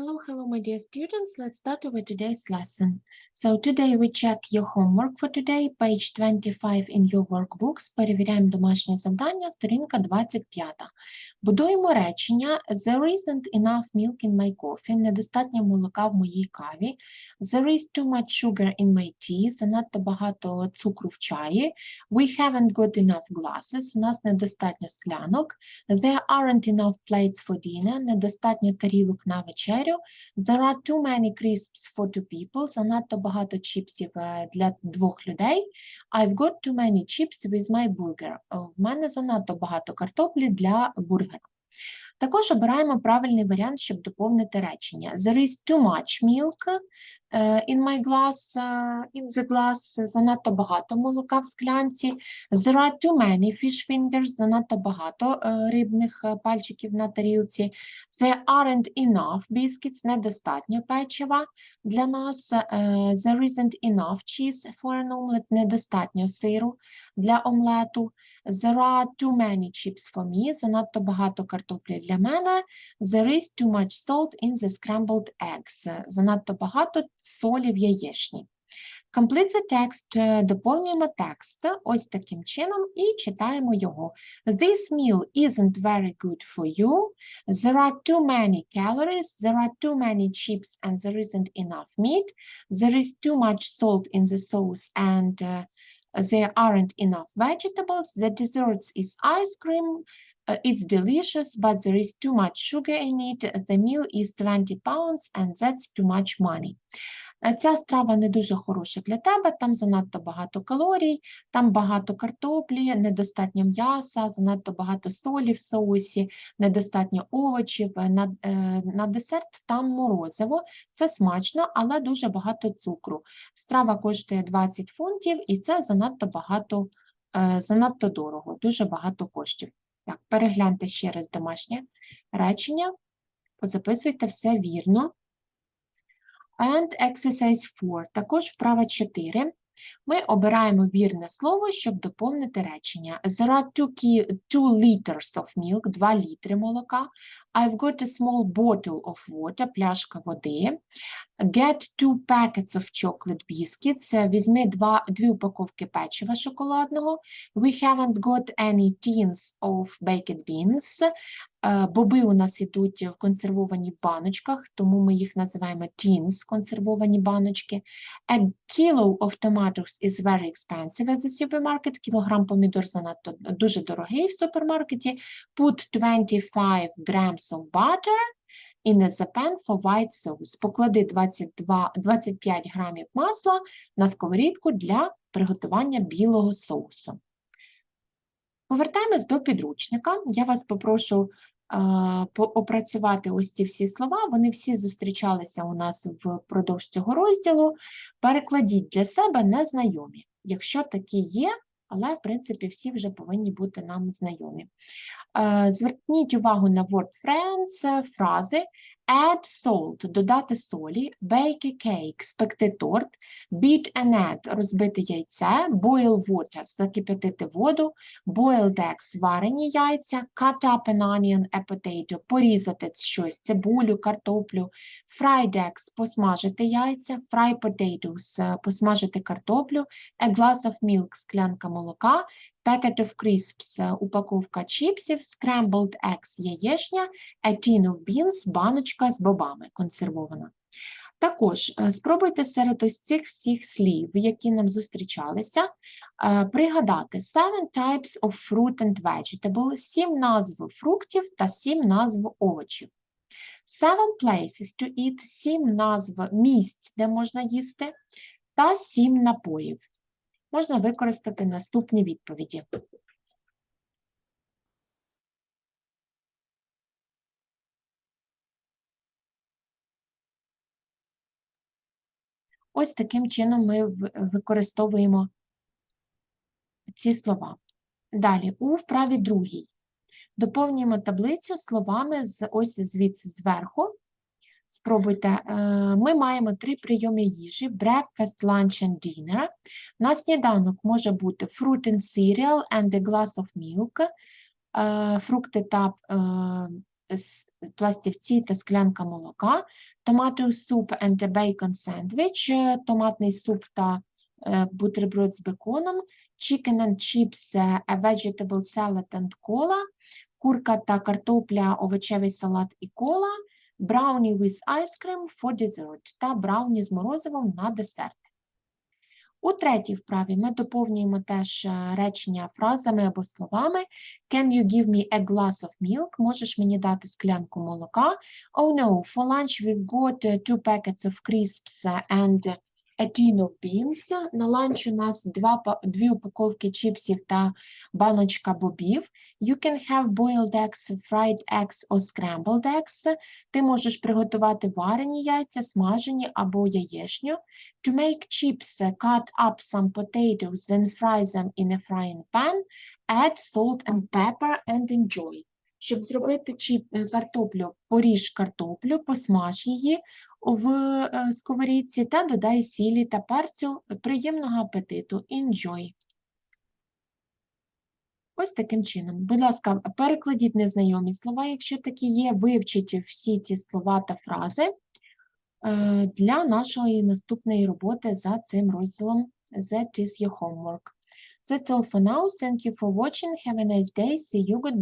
Hello, hello, my dear students. Let's start with today's lesson. So today we check your homework for today, page 25 in your workbooks. Перевіряємо домашнє завдання, сторінка 25. Будуємо речення There isn't enough milk in my coffee. Недостатньо молока в моїй каві. There is too much sugar in my tea. Занадто багато цукру в чаї. We haven't got enough glasses. У нас недостатньо склянок. There aren't enough plates for dinner. Недостатньо тарілок на вечерю. There are too many crisps for two people. Занадто багато чіпсів е, для двох людей. I've got too many chips with my burger. Е, В мене занадто багато картоплі для бургера. Також обираємо правильний варіант, щоб доповнити речення. There is too much milk in my glass, е, in the glass. Занадто багато молока в склянці. There are too many fish fingers. Занадто багато е, рибних е, пальчиків на тарілці. There aren't enough biscuits. Недостатньо печива для нас. Е, There isn't enough cheese for an omelet. Недостатньо сиру для омлету. There are too many chips for me. Занадто багато картоплі для мене. There is too much salt in the scrambled eggs. Занадто багато солі в яєчні. Complete the text. е, Доповнюємо текст ось таким чином і читаємо його. This meal isn't very good for you. There are too many calories. There are too many chips and there isn't enough meat. There is too much salt in the sauce and uh, there aren't enough vegetables. The dessert is ice cream. Uh, it's delicious, but there is too much sugar in it. The meal is 20 pounds and that's too much money. Е, Ця страва не дуже хороша для тебе, там занадто багато калорій, там багато картоплі, недостатньо м'яса, занадто багато солі в соусі, недостатньо овочів. е, На, е, на десерт там морозиво, це смачно, але дуже багато цукру. Страва коштує 20 фунтів, і це занадто багато, е, занадто дорого, дуже багато коштів. Так, перегляньте ще раз домашнє речення, позаписуйте все вірно. And exercise 4. Також вправа 4. Ми обираємо вірне слово, щоб доповнити речення. There are two, ki- two liters of milk, 2 літри молока. I've got a small bottle of water, пляшка води. Get two packets of chocolate biscuits. Е, Візьми два, дві упаковки печива шоколадного. We haven't got any tins of baked beans. Е, Боби у нас йдуть в консервовані баночках, тому ми їх називаємо tins, консервовані баночки. A kilo of tomatoes is very expensive at the supermarket. Кілограм помідор занадто дуже дорогий в супермаркеті. Put 25 grams of butter in the pan for white sauce. Поклади 22, 25 грамів масла на сковорідку для приготування білого соусу. Повертаємось до підручника. Я вас попрошу опрацювати ось ці всі слова. Вони всі зустрічалися у нас впродовж цього розділу. Перекладіть для себе незнайомі, якщо такі є, але в принципі всі вже повинні бути нам знайомі. Зверніть увагу на word friends, фрази add salt, додати солі, bake a cake, спекти торт, beat an egg, розбити яйце, boil water, закип'ятити воду, boiled eggs, варені яйця, cut up an onion, a potato, порізати щось, цибулю, картоплю, fried eggs, посмажити яйця, fry potatoes, посмажити картоплю, a glass of milk, склянка молока, packet of crisps, е, упаковка чіпсів, scrambled eggs, яєшня, a tin of beans, баночка з бобами консервована. Також е, спробуйте серед ось цих всіх слів, які нам зустрічалися, е, пригадати seven types of fruit and vegetable, сім назв фруктів та сім назв овочів. Seven places to eat, сім назв місць, де можна їсти, та сім напоїв. Можна використати наступні відповіді. Ось таким чином ми використовуємо ці слова. Далі, у вправі другій. Доповнюємо таблицю словами з ось звідси зверху. Спробуйте. Е, Ми маємо три прийоми їжі: breakfast, lunch and dinner. На сніданок може бути fruit and cereal and a glass of milk. Е, Фрукти та е, пластівці та склянка молока. tomato soup and a bacon sandwich, томатний суп та бутерброд з беконом, chicken and chips, a vegetable salad and cola, курка та картопля, овочевий салат і кола, brownie with ice cream for dessert та брауні з морозивом на десерт. У третій вправі ми доповнюємо теж е, речення фразами або словами. Can you give me a glass of milk? Можеш мені дати склянку молока? Oh no, for lunch we've got uh, two packets of crisps and tin of beans. На ланч у нас два, дві упаковки чіпсів та баночка бобів. You can have boiled eggs, fried eggs or scrambled eggs. Ти можеш приготувати варені яйця, смажені або яєчню. To make chips, cut up some potatoes and fry them in a frying pan. Add salt and pepper and enjoy. Щоб зробити чіп, картоплю, поріж картоплю, посмаж її в е, сковорідці та додай сілі та перцю. Приємного апетиту. Enjoy. Ось таким чином. Будь ласка, перекладіть незнайомі слова, якщо такі є, вивчіть всі ці слова та фрази е, для нашої наступної роботи за цим розділом That is your homework. That's all for now. Thank you for watching. Have a nice day. See you. Goodbye.